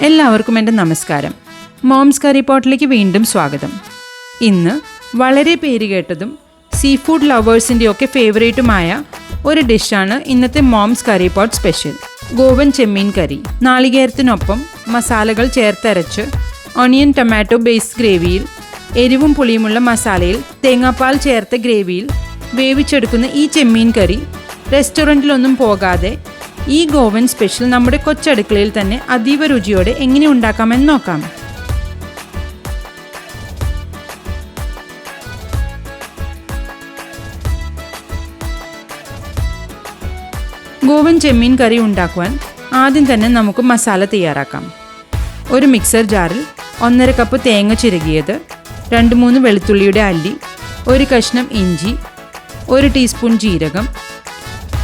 എല്ലാവർക്കും എന്റെ നമസ്കാരം. മോംസ് കറി പോട്ടിലേക്ക് വീണ്ടും സ്വാഗതം. ഇന്ന് വളരെ പേര് കേട്ടതും സീ ഫുഡ് ലവേഴ്സിന്റെയൊക്കെ ഫേവറേറ്റുമായ ഒരു ഡിഷാണ് ഇന്നത്തെ Mom's Curry Pot special Goan ചെമ്മീൻ കറി. നാളികേരത്തിനൊപ്പം മസാലകൾ ചേർത്തരച്ച് ഒണിയൻ ടൊമാറ്റോ ബേസ് ഗ്രേവിയിൽ എരിവും പുളിയുമുള്ള മസാലയിൽ തേങ്ങാപ്പാൽ ചേർത്ത ഗ്രേവിയിൽ വേവിച്ചെടുക്കുന്ന ഈ ചെമ്മീൻ കറി റെസ്റ്റോറന്റിലൊന്നും പോകാതെ ഈ ഗോവൻ സ്പെഷ്യൽ നമ്മുടെ കൊച്ചടുക്കളയിൽ തന്നെ അതീവ രുചിയോടെ എങ്ങനെ ഉണ്ടാക്കാമെന്ന് നോക്കാം. ഗോവൻ ചെമ്മീൻ കറി ഉണ്ടാക്കുവാൻ ആദ്യം തന്നെ നമുക്ക് മസാല തയ്യാറാക്കാം. ഒരു മിക്സർ ജാറിൽ ഒന്നര കപ്പ് തേങ്ങ ചിരകിയത് രണ്ട് മൂന്ന് വെളുത്തുള്ളിയുടെ അല്ലി ഒരു കഷ്ണം ഇഞ്ചി ഒരു ടീസ്പൂൺ ജീരകം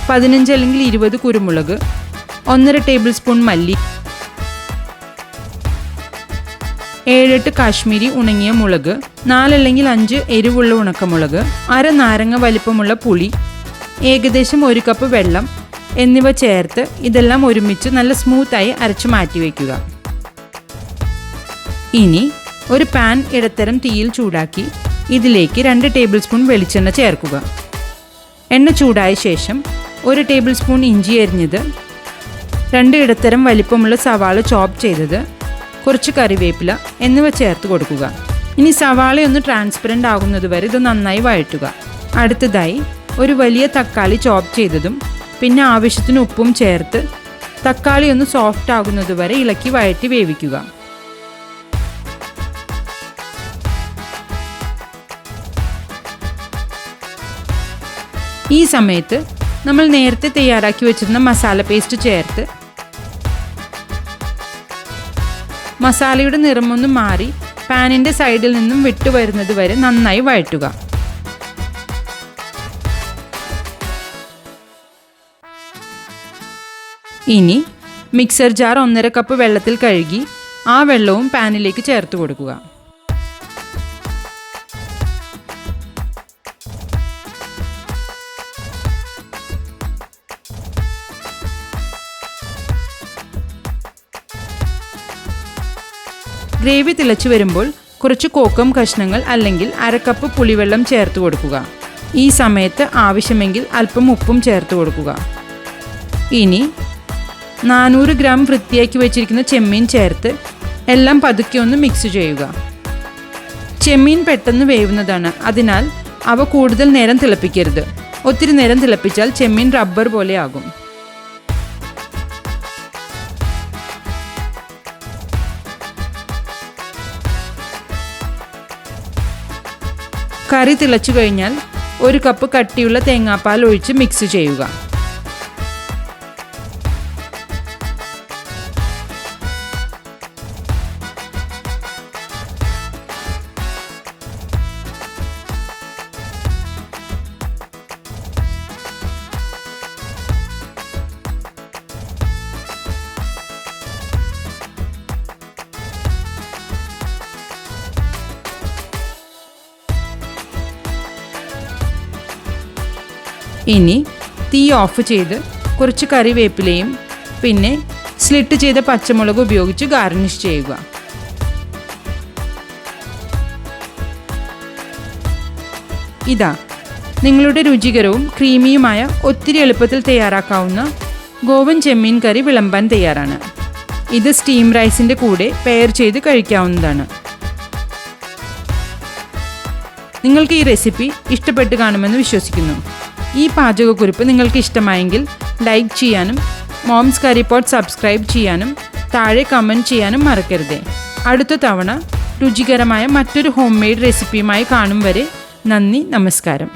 പതിനഞ്ച് അല്ലെങ്കിൽ ഇരുപത് കുരുമുളക് ഒന്നര ടേബിൾ സ്പൂൺ മല്ലി ഏഴെട്ട് കാശ്മീരി ഉണങ്ങിയ മുളക് നാലല്ലെങ്കിൽ അഞ്ച് എരിവുള്ള ഉണക്കമുളക് അര നാരങ്ങ വലിപ്പമുള്ള പുളി ഏകദേശം ഒരു കപ്പ് വെള്ളം എന്നിവ ചേർത്ത് ഇതെല്ലാം ഒരുമിച്ച് നല്ല സ്മൂത്തായി അരച്ചു മാറ്റി വയ്ക്കുക. ഇനി ഒരു പാൻ ഇടത്തരം തീയിൽ ചൂടാക്കി ഇതിലേക്ക് രണ്ട് ടേബിൾ സ്പൂൺ വെളിച്ചെണ്ണ ചേർക്കുക. എണ്ണ ചൂടായ ശേഷം ഒരു ടേബിൾ സ്പൂൺ ഇഞ്ചി അരിഞ്ഞത് രണ്ട് ഇടത്തരം വലിപ്പമുള്ള സവാള ചോപ്പ് ചെയ്തത് കുറച്ച് കറിവേപ്പില എന്നിവ ചേർത്ത് കൊടുക്കുക. ഇനി സവാള ഒന്ന് ട്രാൻസ്പെറന്റ് ആകുന്നത് വരെ ഇത് നന്നായി വഴറ്റുക. അടുത്തതായി ഒരു വലിയ തക്കാളി ചോപ്പ് ചെയ്തതും പിന്നെ ആവശ്യത്തിന് ഉപ്പും ചേർത്ത് തക്കാളി ഒന്ന് സോഫ്റ്റ് ആകുന്നത് വരെ ഇളക്കി വഴറ്റി വേവിക്കുക. ഈ സമയത്ത് നമ്മൾ നേരത്തെ തയ്യാറാക്കി വെച്ചിരുന്ന മസാല പേസ്റ്റ് ചേർത്ത് മസാലയുടെ നിറമൊന്ന് മാറി പാനിന്റെ സൈഡിൽ നിന്നും വിട്ടുവരുന്നത് വരെ നന്നായി വഴറ്റുക. ഇനി മിക്സർ ജാർ ഒന്നര കപ്പ് വെള്ളത്തിൽ കഴുകി ആ വെള്ളവും പാനിലേക്ക് ചേർത്ത് കൊടുക്കുക. ഗ്രേവി തിളച്ചു വരുമ്പോൾ കുറച്ച് കോക്കം കഷ്ണങ്ങൾ അല്ലെങ്കിൽ അരക്കപ്പ് പുളിവെള്ളം ചേർത്ത് കൊടുക്കുക. ഈ സമയത്ത് ആവശ്യമെങ്കിൽ അല്പം ഉപ്പും ചേർത്ത് കൊടുക്കുക. ഇനി നാനൂറ് ഗ്രാം വൃത്തിയാക്കി വെച്ചിരിക്കുന്ന ചെമ്മീൻ ചേർത്ത് എല്ലാം പതുക്കെ ഒന്ന് മിക്സ് ചെയ്യുക. ചെമ്മീൻ പെട്ടെന്ന് വേവുന്നതാണ്. അതിനാൽ അവ കൂടുതൽ നേരം തിളപ്പിക്കരുത്. ഒത്തിരി നേരം തിളപ്പിച്ചാൽ ചെമ്മീൻ റബ്ബർ പോലെ കറി തിളച്ചു കഴിഞ്ഞാൽ ഒരു കപ്പ് കട്ടിയുള്ള തേങ്ങാപ്പാൽ ഒഴിച്ച് മിക്സ് ചെയ്യുക. ഇനി തീ ഓഫ് ചെയ്ത് കുറച്ച് കറിവേപ്പിലയും പിന്നെ സ്ലിറ്റ് ചെയ്ത പച്ചമുളക് ഉപയോഗിച്ച് ഗാർണിഷ് ചെയ്യുക. ഇതാ നിങ്ങളുടെ രുചികരവും ക്രീമിയുമായ ഒത്തിരി എളുപ്പത്തിൽ തയ്യാറാക്കാവുന്ന ഗോവൻ ചെമ്മീൻ കറി വിളമ്പാൻ തയ്യാറാണ്. ഇത് സ്റ്റീം റൈസിന്റെ കൂടെ പെയർ ചെയ്ത് കഴിക്കാവുന്നതാണ്. നിങ്ങൾക്ക് ഈ റെസിപ്പി ഇഷ്ടപ്പെട്ട് കാണുമെന്ന് വിശ്വസിക്കുന്നു. ഈ പാചകക്കുറിപ്പ് നിങ്ങൾക്ക് ഇഷ്ടമായെങ്കിൽ ലൈക്ക് ചെയ്യാനും മോംസ് കറി പോട്ട് സബ്സ്ക്രൈബ് ചെയ്യാനും താഴെ കമന്റ് ചെയ്യാനും മറക്കരുതേ. അടുത്ത തവണ രുചികരമായ മറ്റൊരു ഹോം മെയ്ഡ് റെസിപ്പിയുമായി കാണും വരെ നന്ദി നമസ്കാരം.